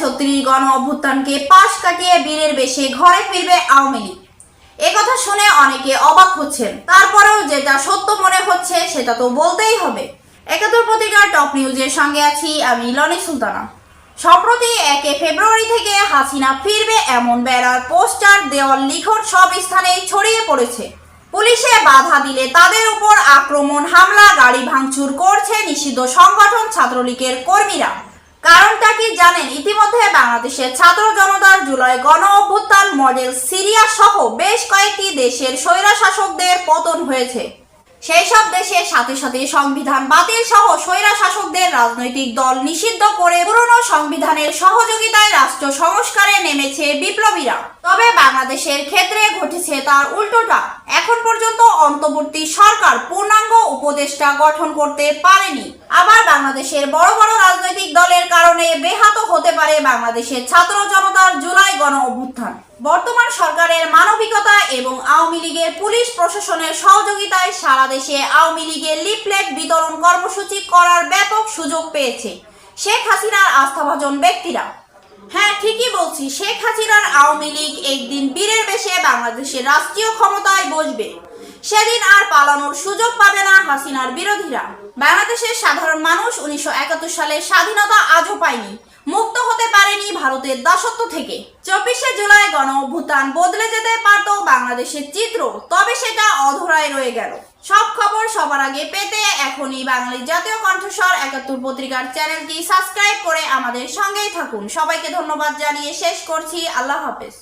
ছত্রিশ গণ অভ্যুত্থানকে পাশ কাটিয়ে বীরের বেশে ঘরে ফিরবে আওয়ামী লীগ। একথা শুনে অনেকে অবাক হচ্ছেন। তারপরেও যেটা সত্য মনে হচ্ছে, সেটা তো বলতেই হবে। একাত্তর পত্রিকার টপ নিউজের সঙ্গে আছি আমি লনি সুলতানা। সম্প্রতি একে ফেব্রুয়ারি থেকে হাসিনা ফিরবে এমন বেড়ার পোস্টার, দেওয়াল, লিখন সব স্থানেই ছড়িয়ে পড়েছে। পুলিশে বাধা দিলে তাদের উপর আক্রমণ, হামলা, গাড়ি ভাঙচুর করছে নিষিদ্ধ সংগঠন ছাত্রলীগের কর্মীরা। কারণটা কি জানেন? ইতিমধ্যে বাংলাদেশের ছাত্র জনতার জুলাই গণ অভ্যুত্থান মডেল সিরিয়া সহ বেশ কয়েকটি দেশের স্বৈরা শাসকদের পতন হয়েছে। সেই সব দেশের সাথে সাথে সংবিধান বাতিল সহ স্বৈরা শাসকদের রাজনৈতিক দল নিষিদ্ধ করে পুরনো সংবিধানের সহযোগিতায় রাষ্ট্র সংস্কারে নেমেছে বিপ্লবীরা। তবে বাংলাদেশের ক্ষেত্রে ঘটেছে তার উল্টোটা। এখন পর্যন্ত অন্তর্বর্তী সরকার পূর্ণাঙ্গ উপদেষ্টা গঠন করতে পারেনি। আবার বাংলাদেশের বড় বড় দলের কারণে বেহাত হতে পারে বাংলাদেশের ছাত্র জনতার জুলাই গণ অভ্যুত্থান। বর্তমান সরকারের মানবিকতা এবং আওয়ামী লীগের পুলিশ প্রশাসনের সহযোগিতায় সারা দেশে আওয়ামী লীগের লিফলেট বিতরণ কর্মসূচি করার ব্যাপক সুযোগ পেয়েছে, শেখ হাসিনার আস্থাভাজন ব্যক্তিরা। হ্যাঁ ঠিকই বলছি, শেখ হাসিনার আওয়ামী লীগ একদিন বীরের বেশে বাংলাদেশের রাষ্ট্রীয় ক্ষমতায় বসবে। সেদিন আর পালানোর সুযোগ পাবে না হাসিনার বিরোধীরা। বাংলাদেশের সাধারণ মানুষ উনিশশো একাত্তর স্বাধীনতা আজও পায়নি, মুক্ত হতে পারেনি ভারতের দাসত্ব থেকে। চব্বিশে জুলাই গণ অভ্যুত্থান বদলে যেতে পারত বাংলাদেশের চিত্র, তবে সেটা অধরায় রয়ে গেল। সব খবর সবার আগে পেতে এখনই বাঙালির জাতীয় কণ্ঠস্বর একাত্তর পত্রিকার চ্যানেলটি সাবস্ক্রাইব করে আমাদের সঙ্গেই থাকুন। সবাইকে ধন্যবাদ জানিয়ে শেষ করছি। আল্লাহ হাফেজ।